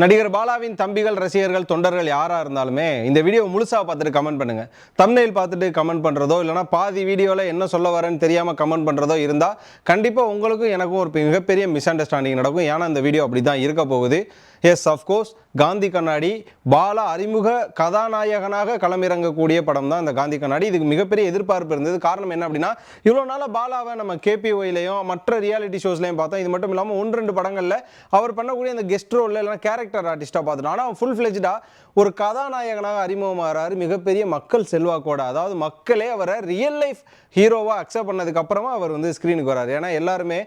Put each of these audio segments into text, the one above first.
நடிகர் பாலாவின் தம்பிகள் ரசிகர்கள் தொண்டர்கள் யாராக இருந்தாலுமே இந்த வீடியோ முழுசாக பார்த்துட்டு கமெண்ட் பண்ணுங்க. தம்னையில் பார்த்துட்டு கமெண்ட் பண்ணுறதோ இல்லைனா பாதி வீடியோவில் என்ன சொல்ல வரேன்னு தெரியாமல் கமெண்ட் பண்ணுறதோ இருந்தால் கண்டிப்பாக உங்களுக்கும் எனக்கும் ஒரு மிகப்பெரிய மிஸ் அண்டர்ஸ்டாண்டிங் நடக்கும். ஏன்னா இந்த வீடியோ அப்படி தான் இருக்க போகுது. எஸ் அஃப்கோர்ஸ் காந்தி கண்ணாடி பாலா அறிமுக கதாநாயகனாக களமிறங்கக்கூடிய படம் தான் இந்த காந்தி கண்ணாடி. இதுக்கு மிகப்பெரிய எதிர்பார்ப்பு இருந்தது. காரணம் என்ன அப்படின்னா இவ்வளோ நாளாக பாலாவை நம்ம கேபிஒயிலையும் மற்ற ரியாலிட்டி ஷோஸ்லையும் பார்த்தோம். இது மட்டும் இல்லாமல் ஒன்று ரெண்டு படங்களில் அவர் பண்ணக்கூடிய அந்த கெஸ்ட் ரோலில் இல்லைனா கேரக்டர் ஆர்டிஸ்ட்டாக பார்த்துட்டோம். ஆனால் ஃபுல் ஃப்ளெஜ்டாக ஒரு கதாநாயகனாக அறிமுகமாகறாரு மிகப்பெரிய மக்கள் செல்வாக்கோட அதாவது மக்களே அவரை ரியல் லைஃப் ஹீரோவாக அக்செப்ட் பண்ணதுக்கு அப்புறமா அவர் வந்து ஸ்க்ரீனுக்கு வராரு ஏன்னா எல்லாருமே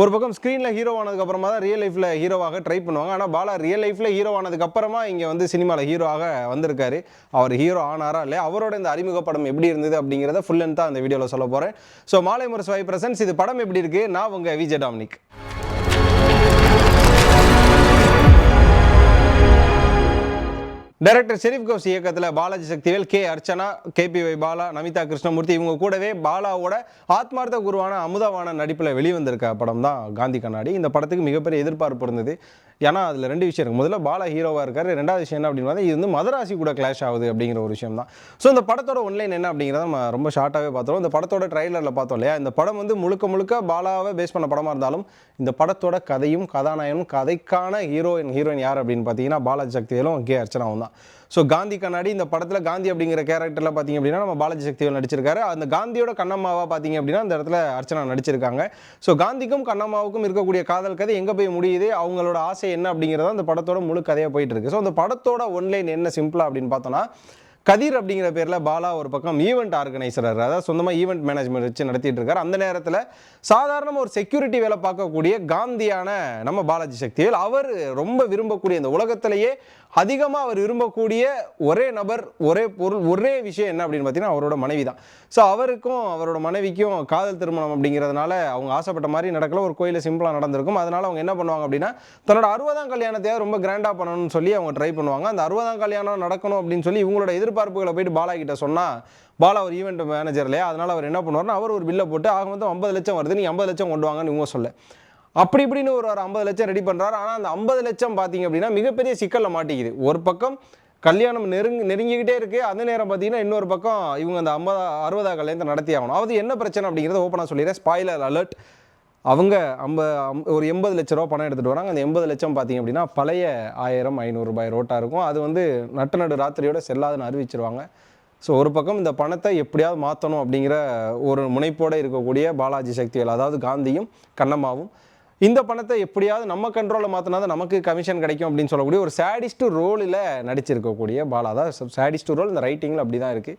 ஒரு பக்கம் ஸ்க்ரீனில் ஹீரோ ஆனதுக்கு அப்புறமா தான் ரியல் லைஃப்பில் ஹீரோவாக ட்ரை பண்ணுவாங்க. ஆனால் பாலா ரியல் லைஃப்பில் ஹீரோ ஆனதுக்கு அப்புறமா இங்கே வந்து சினிமாவில் ஹீரோவாக வந்திருக்காரு. அவர் ஹீரோ ஆனாரா இல்லையா? அவரோட இந்த அறிமுக படம் எப்படி இருந்தது அப்படிங்கிறத ஃபுல் அண்ட் தான் வீடியோவில் சொல்ல போகிறேன் ஸோ மாலை முரசு வை பிரசன்ஸ் இது படம் எப்படி இருக்குது நான் உங்கள் விஜய் டாமினிக். டைரக்டர் ஷெரீப் கௌஸ் இயக்கத்தில் Balaji Sakthivel K. Archana KP Y. Bala Namitha Krishnamurthy இவங்க கூடவே பாலாவோட ஆத்மார்த்த குருவான அமுதவான நடிப்பில் வெளிவந்திருக்க படம் தான் காந்தி கண்ணாடி. இந்த படத்துக்கு மிகப்பெரிய எதிர்பார்ப்பு இருந்தது. ஏன்னா அதில் ரெண்டு விஷயம் இருக்குது முதல்ல பாலா ஹீரோவாக இருக்கார். ரெண்டாவது விஷயம் என்ன அப்படின்னு பார்த்தா இது வந்து மதராசி கூட கிளாஷ் ஆகுது அப்படிங்கிற ஒரு விஷயம் தான் ஸோ இந்த படத்தோட ஒன்லைன் என்ன அப்படிங்கிறத நம்ம ரொம்ப ஷார்ட்டாகவே பார்த்தோம் இந்த படத்தோட ட்ரைலரில் பார்த்தோம் இல்லையா? இந்த படம் வந்து முழுக்க முழுக்க பாலாவை பேஸ் பண்ண படமாக இருந்தாலும் இந்த படத்தோட கதையும் கதாநாயகனும் கதைக்கான ஹீரோயின் ஹீரோயின் யார் அப்படின்னு பார்த்தீங்கன்னா பாலாஜி சக்திவேலும் கே. அர்ச்சனாவும் தான். ஸோ காந்தி கண்ணாடி இந்த படத்தில் காந்தி அப்படிங்கிற கேரக்டரில் பார்த்தீங்க அப்படின்னா நம்ம பாலாஜி சக்திகள் நடிச்சிருக்காரு. அந்த காந்தியோட கண்ணம்மாவாக பார்த்தீங்க அப்படின்னா அந்த இடத்துல அர்ச்சனா நடிச்சிருக்காங்க. ஸோ காந்திக்கும் கண்ணம்மாவுக்கும் இருக்கக்கூடிய காதல் கதை எங்கே போய் முடியுது? அவங்களோட ஆசை என்ன அப்படிங்கிறத அந்த படத்தோட முழு கதையாக போயிட்டு இருக்கு. ஸோ அந்த படத்தோட ஒன்லைன் என்ன சிம்பிளா அப்படின்னு பார்த்தோன்னா கதிர் அப்படிங்கிற பேரில் பாலா ஒரு பக்கம் ஈவெண்ட் ஆர்கனைசர் அதாவது சொந்தமாக ஈவெண்ட் மேனேஜ்மெண்ட் வச்சு நடத்திட்டு இருக்கார். அந்த நேரத்தில் சாதாரண ஒரு செக்யூரிட்டி வேலை பார்க்கக்கூடிய காந்தியான நம்ம பாலாஜி சக்திவேல் அவர் ரொம்ப விரும்பக்கூடிய இந்த உலகத்திலேயே அதிகமாக அவர் விரும்பக்கூடிய ஒரே நபர் ஒரே பொருள் ஒரே விஷயம் என்ன அப்படின்னு பார்த்தீங்கன்னா அவரோட மனைவி தான் ஸோ அவருக்கும் அவரோட மனைவிக்கும் காதல் திருமணம் அப்படிங்கிறதுனால அவங்க ஆசைப்பட்ட மாதிரி நடக்கல. ஒரு கோயிலில் சிம்பிளாக நடந்திருக்கும். அதனால் அவங்க என்ன பண்ணுவாங்க அப்படின்னா தன்னோட அறுபதாம் கல்யாணத்தையாவது ரொம்ப கிராண்டாக பண்ணணும்னு சொல்லி அவங்க ட்ரை பண்ணுவாங்க. அந்த அறுபதாம் கல்யாணம் நடக்கணும் அப்படின்னு சொல்லி இவங்களோட எதிர்பார்ப்புகளை போயிட்டு பாலா கிட்ட சொன்னால் பாலா ஒரு ஈவெண்ட் மேனேஜர் இல்லையா? அதனால் அவர் என்ன பண்ணுவார்னா அவர் ஒரு பில்லை போட்டு ஆக வந்து ஐம்பது லட்சம் வருது நீ ஐம்பது லட்சம் கொண்டு வாங்கன்னு இவங்க சொல்ல. அப்படி இப்படின்னு ஒரு ஒரு ஐம்பது லட்சம் ரெடி பண்ணுறாரு ஆனால் அந்த ஐம்பது லட்சம் பார்த்தீங்க அப்படின்னா மிகப்பெரிய சிக்கலில் மாட்டிக்குது. ஒரு பக்கம் கல்யாணம் நெருங்கி நெருங்கிக்கிட்டே இருக்கு. அந்த நேரம் பார்த்தீங்கன்னா இன்னொரு பக்கம் இவங்க அந்த ஐம்பதா அறுபதா கல்யாணத்தை நடத்தி ஆகணும். அது என்ன பிரச்சனை அப்படிங்கிறத ஓப்பனாக சொல்லிடுறேன். ஸ்பாயிலர் அலர்ட் அவங்க ஐம்ப அம்- ஒரு எண்பது லட்ச ரூபா பணம் எடுத்துகிட்டு வராங்க. அந்த எண்பது லட்சம் பார்த்தீங்க அப்படின்னா பழைய ஆயிரம் ஐநூறுரூபாய் ரோட்டாக இருக்கும். அது வந்து நட்டு நடு ராத்திரியோட செல்லாதுன்னு அறிவிச்சிருவாங்க. ஸோ ஒரு பக்கம் இந்த பணத்தை எப்படியாவது மாற்றணும் அப்படிங்கிற ஒரு முனைப்போடு இருக்கக்கூடிய பாலாஜி சக்திகள் அதாவது காந்தியும் கண்ணம்மாவும் இந்த பணத்தை எப்படியாவது நம்ம கண்ட்ரோலில் மாற்றினா தான் நமக்கு கமிஷன் கிடைக்கும் அப்படின்னு சொல்லக்கூடிய ஒரு சேடிஸ்ட் ரோலில் நடிச்சிருக்கக்கூடிய பாலா. தான் சேடிஸ்ட் ரோல் இந்த ரைட்டிங்கில் அப்படி தான் இருக்குது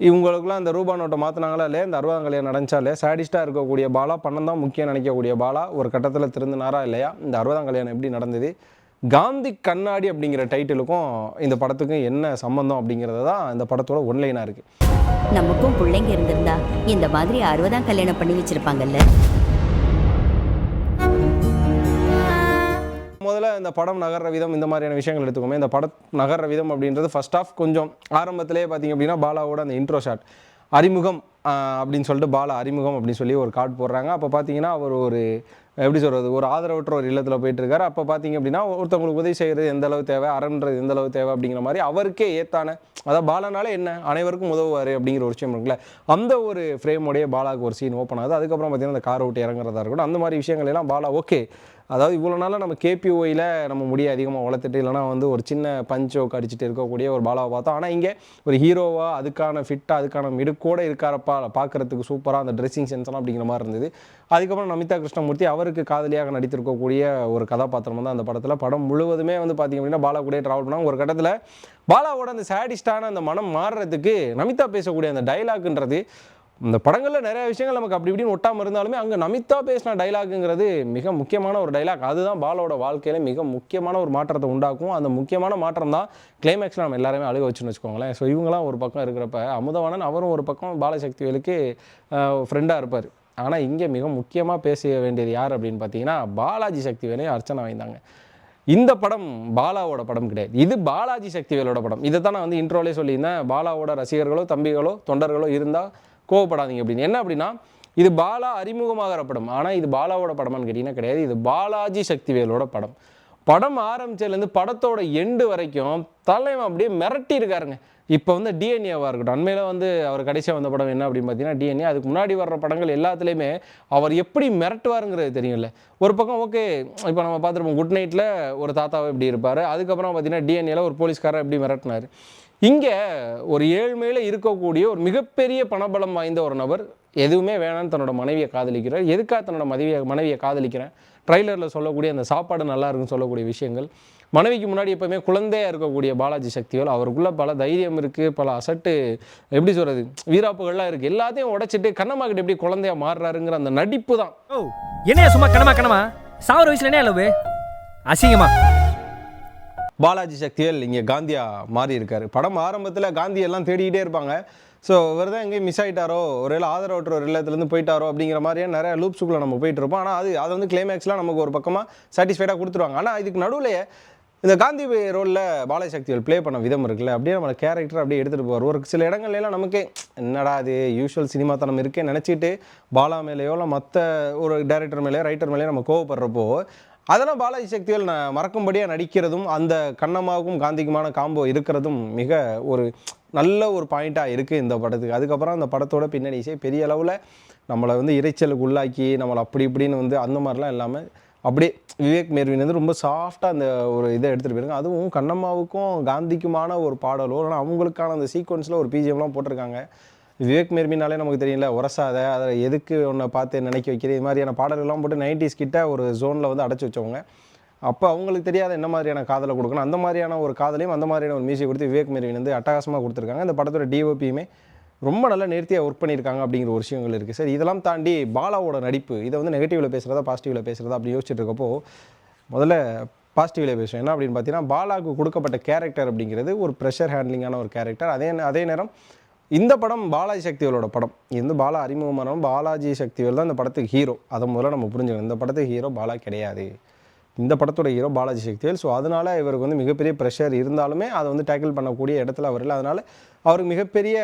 இவங்களுக்குலாம் இந்த ரூபா நோட்டை மாற்றினாங்களா இல்லையா? இந்த அறுபதாம் கல்யாணம் நடந்துச்சா இருக்கக்கூடிய பாலா பணம் தான் முக்கியம் நினைக்கக்கூடிய பாலா ஒரு கட்டத்தில் திருந்தினாரா இல்லையா? இந்த அறுபதாம் கல்யாணம் எப்படி நடந்தது? காந்தி கண்ணாடி அப்படிங்கிற டைட்டிலுக்கும் இந்த படத்துக்கும் என்ன சம்பந்தம் அப்படிங்கிறது தான் இந்த படத்தோட ஒன்லைனாக இருக்குது நமக்கும் பிள்ளைங்க இருந்திருந்தா இந்த மாதிரி அறுபதாம் கல்யாணம் பண்ணி வச்சுருப்பாங்கல்ல? முதல்ல இந்த படம் நகர்ற விதம் இந்த மாதிரியான விஷயங்கள் எடுத்துக்கோமே. இந்த படம் நகர்ற விதம் அப்படின்றது ஃபர்ஸ்ட் ஆஃப் கொஞ்சம் ஆரம்பத்திலே பார்த்தீங்க அப்படின்னா பாலாவோட அந்த இன்ட்ரோ ஷாட் அறிமுகம் அப்படின்னு சொல்லிட்டு பாலா அறிமுகம் அப்படின்னு சொல்லி ஒரு கார்டு போடுறாங்க. அப்போ பார்த்தீங்கன்னா அவர் ஒரு எப்படி சொல்கிறது ஒரு ஆதரவற்ற ஒரு இல்லத்தில் போயிட்டுருக்காரு. அப்போ பார்த்தீங்க அப்படின்னா ஒருத்தவங்களுக்கு உதவி செய்கிறது எந்த அளவு தேவை அறன்றது எந்த அளவு தேவை அப்படிங்கிற மாதிரி அவருக்கே ஏத்தான அதாவது பாலானாலே என்ன அனைவருக்கும் உதவுவார் அப்படிங்கிற ஒரு விஷயம் இருக்குல்ல. அந்த ஒரு ஃப்ரேமோடைய பாலாவுக்கு ஒரு சீன் ஓப்பன் ஆகுது. அதுக்கப்புறம் பார்த்தீங்கன்னா அந்த கார் விட்டு இறங்குறதா இருக்கட்டும் அந்த மாதிரி விஷயங்கள் எல்லாம் பாலா ஓகே அதாவது இவ்வளோ நாளாக நம்ம கேபிஓயில் நம்ம முடிய அதிகமாக வளர்த்துட்டு இல்லைனா வந்து ஒரு சின்ன பஞ்சோ கடிச்சிட்டு இருக்கக்கூடிய ஒரு பாலாவை பார்த்தோம். ஆனால் இங்கே ஒரு ஹீரோவாக அதுக்கான ஃபிட்டாக அதுக்கான மிடுக்கோட இருக்காரப்பா பார்க்கறதுக்கு சூப்பராக அந்த ட்ரெஸ்ஸிங் சென்ஸ்லாம் அப்படிங்கிற மாதிரி இருந்தது. அதுக்கப்புறம் நமிதா கிருஷ்ணமூர்த்தி அவருக்கு காதலியாக நடித்திருக்கக்கூடிய ஒரு கதாபாத்திரம் தான் அந்த படத்தில். படம் முழுவதுமே வந்து பார்த்திங்க அப்படின்னா பாலா கூட ட்ராவல் பண்ணாங்க. ஒரு கட்டத்தில் பாலாவோட அந்த சேடிஸ்டான அந்த மனம் மாறுறதுக்கு நமிதா பேசக்கூடிய அந்த டைலாக்ன்றது இந்த படங்களில் நிறைய விஷயங்கள் நமக்கு அப்படி இப்படின்னு ஒட்டாமல் இருந்தாலுமே அங்கே நமிதா பேசின டைலாக்குங்கிறது மிக முக்கியமான ஒரு டைலாக் அதுதான் பாலோட வாழ்க்கையில மிக முக்கியமான ஒரு மாற்றத்தை உண்டாக்கும். அந்த முக்கியமான மாற்றம் தான் கிளைமேக்ஸில் நம்ம எல்லாருமே அழுக வச்சுன்னு வச்சுக்கோங்களேன். ஸோ இவங்களாம் ஒரு பக்கம் இருக்கிறப்ப அமுதவாணன் அவரும் ஒரு பக்கம் பாலசக்திவேலுக்கு ஃப்ரெண்டாக இருப்பார். ஆனால் இங்கே மிக முக்கியமாக பேச வேண்டியது யார் அப்படின்னு பார்த்தீங்கன்னா பாலாஜி சக்திவேலையும் அர்ச்சனா வாய்ந்தாங்க. இந்த படம் பாலாவோட படம் கிடையாது. இது பாலாஜி சக்திவேலோட படம். இதை தான் நான் வந்து இன்ட்ரோலே சொல்லியிருந்தேன். பாலாவோட ரசிகர்களோ தம்பிகளோ தொண்டர்களோ இருந்தால் கோவப்படாதீங்க அப்படின்னு. என்ன அப்படின்னா இது பாலா அறிமுகமாகிற படம். ஆனால் இது பாலாவோட படமான்னு கேட்டிங்கன்னா கிடையாது. இது பாலாஜி சக்திவேலோட படம். படம் ஆரம்பிச்சதுலேருந்து படத்தோட எண்டு வரைக்கும் தலைவன் அப்படியே மிரட்டி இருக்காருங்க இப்போ வந்து டிஎன்ஏவாக இருக்கட்டும். அண்மையில் வந்து அவர் கடைசியாக வந்த படம் என்ன அப்படின்னு பார்த்தீங்கன்னா டிஎன்ஏ அதுக்கு முன்னாடி வர்ற படங்கள் எல்லாத்துலேயுமே அவர் எப்படி மிரட்டுவாருங்கிறது தெரியும்ல. ஒரு பக்கம் ஓகே இப்போ நம்ம பார்த்துருப்போம் குட் நைட்டில் ஒரு தாத்தாவை இப்படி இருப்பார். அதுக்கப்புறம் பார்த்தீங்கன்னா டிஎன்ஏல ஒரு போலீஸ்காரர் எப்படி மிரட்டினார். இங்கே ஒரு ஏழ்மையில் இருக்கக்கூடிய ஒரு மிகப்பெரிய பணபலம் வாய்ந்த ஒரு நபர் எதுவுமே வேணாம்னு தன்னோட மனைவியை காதலிக்கிறார் எதுக்காக தன்னோட மனைவியை மனைவியை காதலிக்கிறேன்? ட்ரைலரில் சொல்லக்கூடிய அந்த சாப்பாடு நல்லா இருக்குன்னு சொல்லக்கூடிய விஷயங்கள். மனைவிக்கு முன்னாடி எப்பவுமே குழந்தையா இருக்கக்கூடிய பாலாஜி சக்திவேல் அவருக்குள்ள பல தைரியம் இருக்குது பல அசட்டு எப்படி சொல்கிறது வீராப்புகள்லாம் இருக்குது எல்லாத்தையும் உடைச்சிட்டு கண்ணம்மா கிட்ட எப்படி குழந்தையா மாறுறாருங்கிற அந்த நடிப்பு தான். ஓ என்னையா சும்மா கணமா கணமா சாவர வயசுல என்ன அளவு? அசிங்கமா. பாலாஜி சக்திவேல் இங்கே காந்தியா மாறி இருக்காரு படம் ஆரம்பத்தில் காந்தி எல்லாம் தேடிக்கிட்டே இருப்பாங்க. ஸோ இவர் தான் எங்கேயும் மிஸ் ஆயிட்டாரோ? ஒரு ஆதரவற்ற ஒரு இல்லத்துலேருந்து போயிட்டாரோ? அப்படிங்கிற மாதிரியே நிறைய லூப்ஸுக்குள்ளே நம்ம போயிட்டு இருப்போம் ஆனால் அது அதை வந்து கிளைமேக்ஸ்லாம் நமக்கு ஒரு பக்கமாக சாட்டிஸ்ஃபைடாக கொடுத்துருவாங்க. ஆனால் இதுக்கு நடுவில் இந்த காந்தி ரோலில் பாலசக்திகள் ப்ளே பண்ண விதம் இருக்குல்ல. அப்படியே நம்மளை கேரக்டர் அப்படியே எடுத்துகிட்டு போவார். ஒரு சில இடங்கள்ல நமக்கு நமக்கே என்னடா அது யூஷுவல் சினிமா தனம் இருக்கே நினச்சிட்டு பாலா மேலேயோ இல்லை மற்ற ஒரு டேரக்டர் மேலேயோ ரைட்டர் மேலேயோ நம்ம கோவப்படுறப்போ அதெல்லாம் பாலாஜி சக்திவேல் நான் மறக்கும்படியாக நடிக்கிறதும் அந்த கண்ணம்மாவுக்கும் காந்திக்குமான காம்போ இருக்கிறதும் மிக ஒரு நல்ல ஒரு பாயிண்ட்டாக இருக்குது இந்த படத்துக்கு. அதுக்கப்புறம் அந்த படத்தோட பின்னணி இசை பெரிய அளவில் நம்மளை வந்து இறைச்சலுக்கு உள்ளாக்கி நம்மளை அப்படி இப்படின்னு வந்து அந்த மாதிரிலாம் இல்லாமல் அப்படியே விவேக் மேர்வின் வந்து ரொம்ப சாஃப்டாக அந்த ஒரு இதை எடுத்துகிட்டு போயிருங்க அதுவும் கண்ணம்மாவுக்கும் காந்திக்குமான ஒரு பாடலோ ஆனால் அவங்களுக்கான அந்த சீக்வன்ஸில் ஒரு பிஜிஎம்லாம் போட்டிருக்காங்க. விவேக் மேர்மினாலே நமக்கு தெரியல உரசாத அதை எதுக்கு உன்னை பார்த்து நினைக்க வைக்கிறது இது மாதிரியான பாடல்கள்லாம் போட்டு நைன்டிஸ் கிட்ட ஒரு ஜோனில் வந்து அடைச்சி வச்சவங்க. அப்போ அவங்களுக்கு தெரியாத என்ன மாதிரியான காதலை கொடுக்கணும்? அந்த மாதிரியான ஒரு காதலையும் அந்த மாதிரியான ஒரு மியூசிக் கொடுத்து விவேக் மேர்வின் வந்து அட்டகாசமாக கொடுத்துருக்காங்க. இந்த படத்தோட டிஓபியுமே ரொம்ப நல்லா நேர்த்தியாக ஒர்க் பண்ணியிருக்காங்க அப்படிங்கிற ஒரு விஷயங்கள் இருக்குது சரி இதெல்லாம் தாண்டி பாலாவோட நடிப்பு இதை வந்து நெகட்டிவில் பேசுகிறதா பாசிட்டிவில் பேசுகிறதா அப்படி யோசிச்சுட்டு இருக்கப்போ முதல்ல பாசிட்டிவில் பேசுவேன் என்ன அப்படின்னு பார்த்தீங்கன்னா பாலாவுக்கு கொடுக்கப்பட்ட கேரக்டர் அப்படிங்கிறது ஒரு ப்ரெஷர் ஹேண்ட்லிங்கான ஒரு கேரக்டர் அதே அதே நேரம் இந்த படம் பாலாஜி சக்திவேலோட படம். இது வந்து பாலா அறிமுகமான பாலாஜி சக்திவேல் தான் இந்த படத்துக்கு ஹீரோ அதை முதல்ல நம்ம புரிஞ்சுக்கணும். இந்த படத்துக்கு ஹீரோ பாலா கிடையாது. இந்த படத்தோட ஹீரோ பாலாஜி சக்திவேல். ஸோ அதனால் இவருக்கு வந்து மிகப்பெரிய ப்ரெஷர் இருந்தாலுமே அதை வந்து டேக்கிள் பண்ணக்கூடிய இடத்துல அவர் இல்லை. அதனால் அவருக்கு மிகப்பெரிய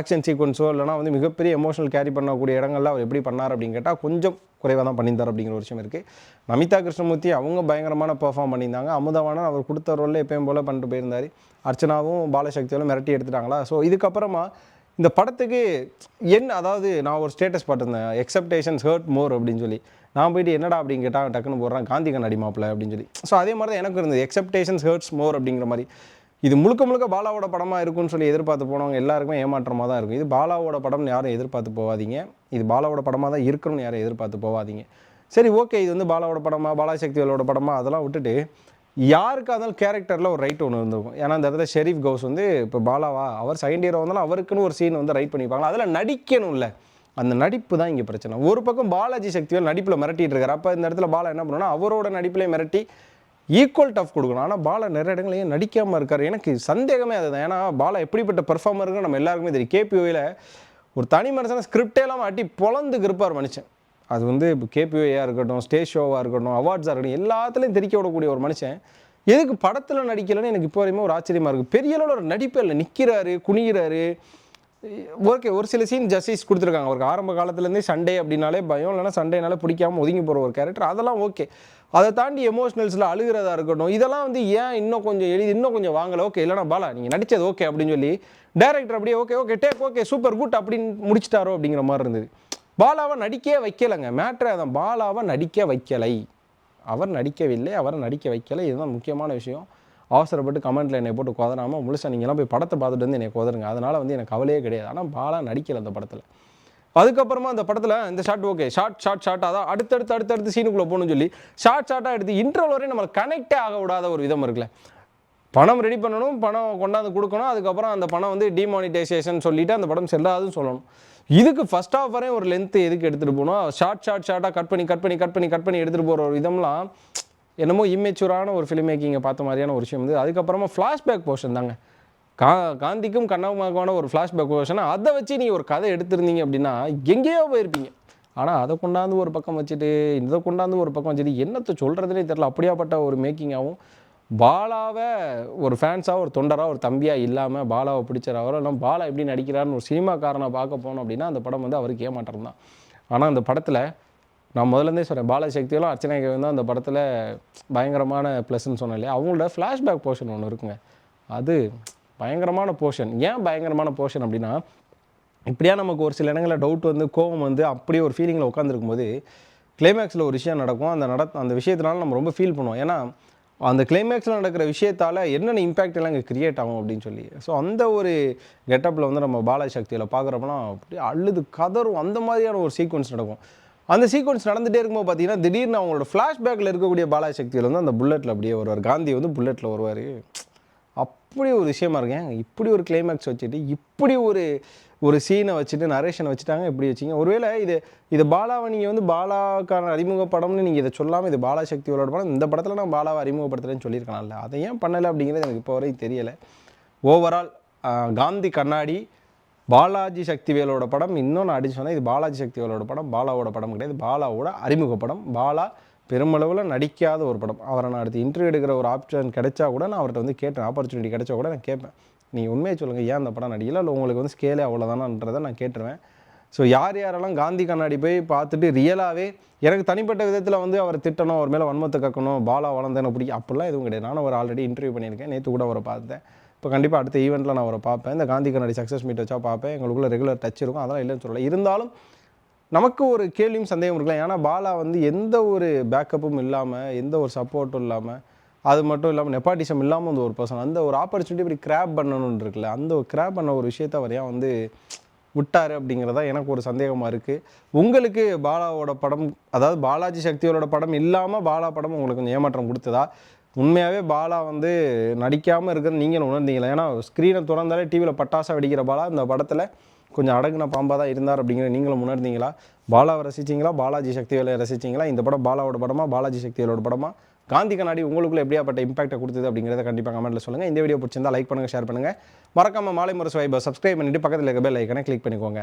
ஆக்ஷன் சீக்வன்ஸோ இல்லைனா வந்து மிகப்பெரிய எமோஷனல் கேரி பண்ணக்கூடிய இடங்கள்ல அவர் எப்படி பண்ணார் அப்படின்னு கேட்டால் கொஞ்சம் குறைவாக தான் பண்ணியிருந்தார் அப்படிங்கிற ஒரு விஷயம் இருக்குது நமிதா கிருஷ்ணமூர்த்தி அவங்க பயங்கரமான பெர்ஃபார்ம் பண்ணியிருந்தாங்க. அமுதவானன் அவர் கொடுத்த ரோலில் எப்பயும் போல் பண்ணிட்டு போயிருந்தார். அர்ச்சனாவும் பாலசக்தியாலும் மிரட்டி எடுத்துட்டாங்களா? ஸோ இதுக்கப்புறமா இந்த படத்துக்கு என் அதாவது நான் ஒரு ஸ்டேட்டஸ் பார்த்துருந்தேன். எக்ஸப்டேஷன்ஸ் ஹர்ட் மோர் அப்படின்னு சொல்லி. நான் போயிட்டு என்னடா அப்படின்னு கேட்டால் டக்குன்னு போடுறான். காந்தி கண்ணாடி மாப்பிள்ள அப்படின்னு சொல்லி. ஸோ அதே மாதிரி தான் எனக்கு இருந்தது. எக்ஸப்டேஷன்ஸ் ஹர்ட்ஸ் மோர் அப்படிங்கிற மாதிரி. இது முழுக்க முழுக்க பாலாவோட படமாக இருக்கும்னு சொல்லி எதிர்பார்த்து போனவங்க எல்லாருக்குமே ஏமாற்றமாக தான் இருக்கும். இது பாலாவோட படம்னு யாரும் எதிர்பார்த்து போகாதீங்க இது பாலாவோட படமாக தான் இருக்கணும்னு யாரும் எதிர்பார்த்து போகாதீங்க சரி ஓகே இது வந்து பாலாவோட படமா பாலாசக்திகளோட படமா அதெல்லாம் விட்டுட்டு யாருக்காக இருந்தாலும் கேரக்டரில் ஒரு ரைட் ஒன்று இருந்திருக்கும் ஏன்னா அந்த இடத்துல ஷெரீஃப் கவுஸ் வந்து இப்போ பாலாவா அவர் செகண்ட் இயர் வந்தாலும் அவருக்குன்னு ஒரு சீன் வந்து ரைட் பண்ணிப்பாங்களா அதில் நடிக்கணும்ல. அந்த நடிப்பு தான் இங்கே பிரச்சனை. ஒரு பக்கம் பாலாஜி சக்திவேல் நடிப்பில் மிரட்டிட்டு இருக்காரு. அப்போ இந்த இடத்துல பாலா என்ன பண்ணுன்னா அவரோட நடிப்பிலே மிரட்டி ஈக்குவல் டஃப் கொடுக்கணும். ஆனால் பாலா நிறைய இடங்களையும் நடிக்காமல் இருக்கார். எனக்கு சந்தேகமே அதுதான். ஏன்னா பாலா எப்படிப்பட்ட பெர்ஃபார்மருங்க நம்ம எல்லாருக்குமே தெரியும். கேபிஓவில் ஒரு தனி மனுஷனை ஸ்கிரிப்டே இல்லாமல் அட்டி பொழந்து இருப்பார் மனுஷன். அது வந்து இப்போ கேபிஓயாக இருக்கட்டும் ஸ்டேஜ் ஷோவாக இருக்கட்டும் அவார்ட்ஸாக இருக்கட்டும் எல்லாத்துலேயும் தெரிக்க விடக்கூடிய ஒரு மனுஷன். எதுக்கு படத்தில் நடிக்கலைன்னு எனக்கு இப்போ வரையுமே ஒரு ஆச்சரியமாக இருக்குது பெரிய அளவில் ஒரு நடிப்பே இல்லை. நிற்கிறாரு குனிகிறாரு ஓகே ஒரு சில சீன் ஜஸ்டிஸ் கொடுத்துருக்காங்க. அவருக்கு ஆரம்ப காலத்துலேருந்தே சண்டே அப்படின்னாலே பயம் இல்லைன்னா சண்டேனால பிடிக்காம ஒதுங்கி போகிற ஒரு கேரக்டர் அதெல்லாம் ஓகே அதை தாண்டி எமோஷனல்ஸில் அழுகிறதா இருக்கட்டும் இதெல்லாம் வந்து ஏன் இன்னும் கொஞ்சம் எழுதி இன்னும் கொஞ்சம் வாங்கலை? ஓகே இல்லைனா பாலா நீங்கள் நடித்தது ஓகே அப்படின்னு சொல்லி டேரக்டர் அப்படியே okay okay take okay super good அப்படின்னு முடிச்சிட்டாரோ அப்படிங்கிற மாதிரி இருந்தது. பாலாவை நடிக்கவே வைக்கலைங்க. மேட்ரு அதான் பாலாவை நடிக்க வைக்கலை. அவர் நடிக்கவில்லை அவரை நடிக்க வைக்கலை. இதுதான் முக்கியமான விஷயம். அவசரப்பட்டு கமெண்ட்டில் என்னை போட்டு கொதறாமல் முழுசாக நீங்களாம் போய் படத்தை பார்த்துட்டு வந்து என்னை கொதருங்க அதனால் வந்து எனக்கு கவலையே கிடையாது. ஆனால் பாலா நடிக்கலை அந்த படத்தில். அதுக்கப்புறமா அந்த படத்தில் இந்த shot okay shot shot shot அதான் அடுத்தடுத்து அடுத்தடுத்து சீனுக்குள்ளே போகணும்னு சொல்லி ஷார்ட் ஷார்ட்டாக எடுத்து இன்டர்வல் வரையும் நம்மளை கனெக்டே ஆக விடாத ஒரு விதம் இருக்குல்ல. பணம் ரெடி பண்ணணும் பணம் கொண்டாந்து கொடுக்கணும் அதுக்கப்புறம் அந்த பணம் வந்து டிமானிட்டைசேஷன் சொல்லிட்டு அந்த படம் செல்லாதுன்னு சொல்லணும். இதுக்கு ஃபஸ்ட் ஆஃப் வரையும் ஒரு லென்த் எதுக்கு எடுத்துகிட்டு போகணும்? ஷார்ட் ஷார்ட் ஷார்ட்டாக கட் பண்ணி கட் பண்ணி கட் பண்ணி கட் பண்ணி எடுத்துகிட்டு போகிற ஒரு விதம்லாம் என்னமோ இம்மெச்சூரான ஒரு ஃபிலிம் மேக்கிங்கை பார்த்த மாதிரியான ஒரு விஷயம் வந்து அதுக்கப்புறமா ஃப்ளாஷ்பேக் போர்ஷன் தாங்க. கா காந்திக்கும் கண்ணாவுமாக்கான ஒரு ஃப்ளாஷ்பேக் போர்ஷன் அதை வச்சு நீங்கள் ஒரு கதை எடுத்திருந்தீங்க அப்படின்னா எங்கேயோ போயிருப்பீங்க. ஆனால் அதை கொண்டாந்து ஒரு பக்கம் வச்சுட்டு இதை கொண்டாந்து ஒரு பக்கம் வச்சுட்டு என்னத்தை சொல்கிறதுனே தெரில அப்படியாப்பட்ட ஒரு மேக்கிங்காகவும் பாலாவை ஒரு ஃபேன்ஸாக ஒரு தொண்டராக ஒரு தம்பியாக இல்லாமல் பாலாவை பிடிச்சறாவோ இல்லை பாலா எப்படி நடிக்கிறாருன்னு ஒரு சினிமாக்காரனை பார்க்க போனோம் அப்படின்னா அந்த படம் வந்து அவருக்கு ஏமாற்றம் தான். ஆனால் அந்த படத்தில் நான் முதலேருந்தே சொல்கிறேன் பாலசக்தியெல்லாம் அர்ச்சனா கேவன் தான் அந்த படத்தில் பயங்கரமான ப்ளஸ்ன்னு சொன்னேன் இல்லையா? அவங்களோட ஃப்ளாஷ்பேக் போர்ஷன் ஒன்று இருக்குங்க. அது பயங்கரமான போர்ஷன் ஏன் பயங்கரமான போர்ஷன் அப்படின்னா இப்படியா நமக்கு ஒரு சில இடங்களில் டவுட் வந்து கோவம் வந்து அப்படியே ஒரு ஃபீலிங்கில் உட்காந்துருக்கும் போது கிளைமேக்ஸில் ஒரு விஷயம் நடக்கும். அந்த நட அந்த விஷயத்தினால நம்ம ரொம்ப ஃபீல் பண்ணுவோம். ஏன்னா அந்த கிளைமேக்ஸில் நடக்கிற விஷயத்தால் என்னென்ன இம்பேக்ட் எல்லாம் இங்கே கிரியேட் ஆகும் அப்படின்னு சொல்லி. ஸோ அந்த ஒரு கெட்டப்பில் வந்து நம்ம பாலசக்தியில் பார்க்குறப்பலாம் அப்படியே அழுது கதரும் அந்த மாதிரியான ஒரு சீக்வன்ஸ் நடக்கும். அந்த சீக்வன்ஸ் நடந்துகிட்டே இருக்கும்போது பார்த்தீங்கன்னா திடீர்னு அவங்களோட ஃப்ளாஷ்பேக்கில் இருக்கக்கூடிய பாலாசக்தியில் வந்து அந்த புல்லட்டில் அப்படியே வருவார். காந்தி வந்து புல்லட்டில் வருவார். அப்படி ஒரு விஷயமா இருக்கேன் இப்படி ஒரு கிளைமேக்ஸ் வச்சுட்டு இப்படி ஒரு ஒரு சீனை வச்சுட்டு நரேஷனை வச்சுட்டாங்க இப்படி வச்சிங்க. ஒருவேளை இது இது பாலாவை நீங்கள் வந்து பாலாக்கான அறிமுக படம்னு நீங்கள் இதை சொல்லாமல் இது பாலா சக்தியோட படம் இந்த படத்தில் நான் பாலாவை அறிமுகப்படுத்துகிறேன்னு சொல்லியிருக்கலாம்ல. அதை ஏன் பண்ணலை அப்படிங்கிறது எனக்கு இப்போ வரைக்கும் தெரியலை. ஓவரால் காந்தி கண்ணாடி பாலாஜி சக்திவேலோட படம் இன்னும் நான் அடிச்சு சொன்னேன் இது பாலாஜி சக்திவேலோட படம் பாலாவோட படம் கிடையாது. பாலாவோட அறிமுக படம் பாலா பெருமளவில் நடிக்காத ஒரு படம். அவரை நான் அடுத்து இன்டர்வியூ எடுக்கிற ஒரு ஆப்ஷன் கிடைச்சா கூட நான் அவர்கிட்ட வந்து கேட்டேன். ஆப்பர்ச்சுனிட்டி கிடைச்சா கூட நான் கேட்பேன். நீங்கள் உண்மையை சொல்லுங்கள் ஏன் அந்த படம் நடிக்கல? இல்லை உங்களுக்கு வந்து ஸ்கேலே அவ்வளோதானான்றதை நான் கேட்டுருவேன். ஸோ யார் யாரெல்லாம் காந்தி கண்ணாடி போய் பார்த்துட்டு ரியலாகவே எனக்கு தனிப்பட்ட விதத்தில் வந்து அவர் திட்டணும் அவர் மேலே வன்மத்தை கக்கணும் பாலா வளர்ந்தேன்னு பிடிக்கும் அப்படிலாம் எதுவும் கிடையாது. நானும் அவர் ஆல்ரெடி இன்டர்வியூ பண்ணியிருக்கேன். நேற்று கூட அவரை பார்த்தேன். இப்போ கண்டிப்பாக அடுத்த ஈவெண்ட்டில் நான் அவரை பார்ப்பேன். இந்த காந்தி கண்ணாடி சக்ஸஸ் மீட் வச்சா பார்ப்பேன். எங்களுக்குள்ள ரெகுலர் டச் இருக்கும். அதெல்லாம் இல்லைன்னு சொல்லலை. இருந்தாலும் நமக்கு ஒரு கேள்வியும் சந்தேகம் இருக்கலாம். ஏன்னா பாலா வந்து எந்த ஒரு பேக்கப்பும் இல்லாமல் எந்த ஒரு சப்போர்ட்டும் இல்லாமல் அது மட்டும் இல்லாமல் நெப்பாட்டிசம் இல்லாமல் வந்து ஒரு பர்சன் அந்த ஒரு ஆப்பர்ச்சுனிட்டி இப்படி கிராப் பண்ணணும்னு இருக்குல்ல அந்த ஒரு கிராப் பண்ண ஒரு விஷயத்த அவர் ஏன் வந்து விட்டார் அப்படிங்கிறதா எனக்கு ஒரு சந்தேகமாக இருக்குது உங்களுக்கு பாலாவோட படம் அதாவது பாலாஜி சக்தியோட படம் இல்லாமல் பாலா படம் உங்களுக்கு கொஞ்சம் ஏமாற்றம் கொடுத்ததா? உண்மையாகவே பாலா வந்து நடிக்காமல் இருக்கிறது நீங்கள் உணர்ந்தீங்களா? ஏன்னா ஸ்க்ரீனை திறந்தாலே டிவியில் பட்டாசா வெடிக்கிற பாலா இந்த படத்தில் கொஞ்சம் அடகுன பாம்பாக தான் இருந்தார் அப்படிங்கிற நீங்களும் உணர்ந்தீங்களா? பாலாவை ரசிச்சிங்களா? பாலாஜி சக்திவேலை ரசிச்சிங்களா? இந்த படம் பாலாவோட படமா? பாலாஜி சக்திவேலோட படமா? காந்தி கண்ணாடி உங்களுக்குள்ள எப்படியாப்பட்ட இம்பாக்டை கொடுத்தது அப்படிங்கிறத கண்டிப்பாக கமெண்ட்டில் சொல்லுங்கள் இந்த வீடியோ பிடிச்சிருந்தா லைக் பண்ணுங்கள் ஷேர் பண்ணுங்கள் மறக்காமல் மாலை முரசு வைபர் சப்ஸ்கிரைப் பண்ணிவிட்டு பக்கத்தில் இருக்க பெல் ஐக்கனை கிளிக் பண்ணிக்கோங்க.